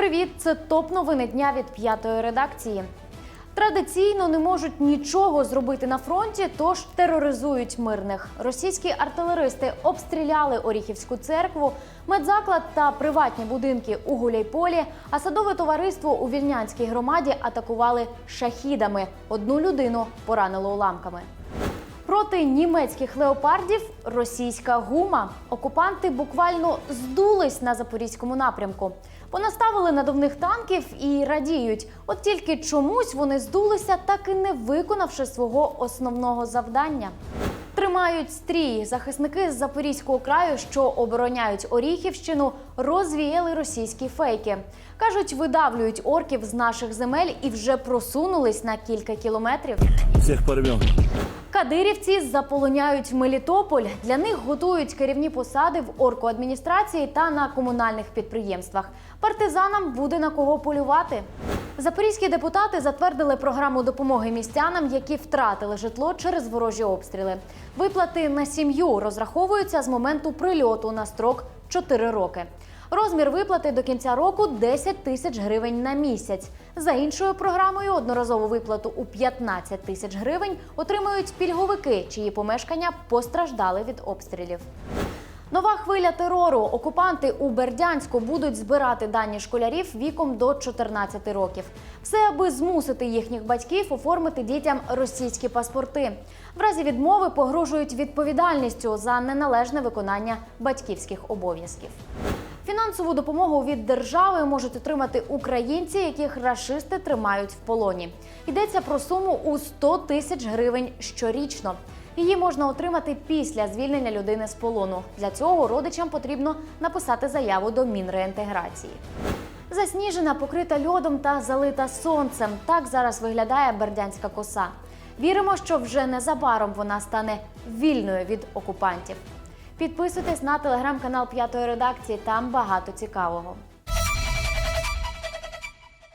Привіт! Це топ новини дня від п'ятої редакції. Традиційно не можуть нічого зробити на фронті, тож тероризують мирних. Російські артилеристи обстріляли Оріхівську церкву, медзаклад та приватні будинки у Гуляйполі, а садове товариство у Вільнянській громаді атакували шахідами. Одну людину поранило уламками. Проти німецьких леопардів російська гума. Окупанти буквально здулись на запорізькому напрямку. Понаставили надувних танків і радіють. От тільки чомусь вони здулися, так і не виконавши свого основного завдання. Тримають стрій. Захисники з Запорізького краю, що обороняють Оріхівщину, розвіяли російські фейки. Кажуть, видавлюють орків з наших земель і вже просунулись на кілька кілометрів. Всех порвем. Кадирівці заполоняють Мелітополь. Для них готують керівні посади в оркоадміністрації та на комунальних підприємствах. Партизанам буде на кого полювати. Запорізькі депутати затвердили програму допомоги містянам, які втратили житло через ворожі обстріли. Виплати на сім'ю розраховуються з моменту прильоту на строк 4 роки. Розмір виплати до кінця року 10 тисяч гривень на місяць. За іншою програмою одноразову виплату у 15 тисяч гривень отримують пільговики, чиї помешкання постраждали від обстрілів. Нова хвиля терору. Окупанти у Бердянську будуть збирати дані школярів віком до 14 років. Все аби змусити їхніх батьків оформити дітям російські паспорти. В разі відмови погрожують відповідальністю за неналежне виконання батьківських обов'язків. Фінансову допомогу від держави можуть отримати українці, яких рашисти тримають в полоні. Йдеться про суму у 100 тисяч гривень щорічно. Її можна отримати після звільнення людини з полону. Для цього родичам потрібно написати заяву до Мінреінтеграції. Засніжена, покрита льодом та залита сонцем. Так зараз виглядає бердянська коса. Віримо, що вже незабаром вона стане вільною від окупантів. Підписуйтесь на телеграм-канал п'ятої редакції. Там багато цікавого.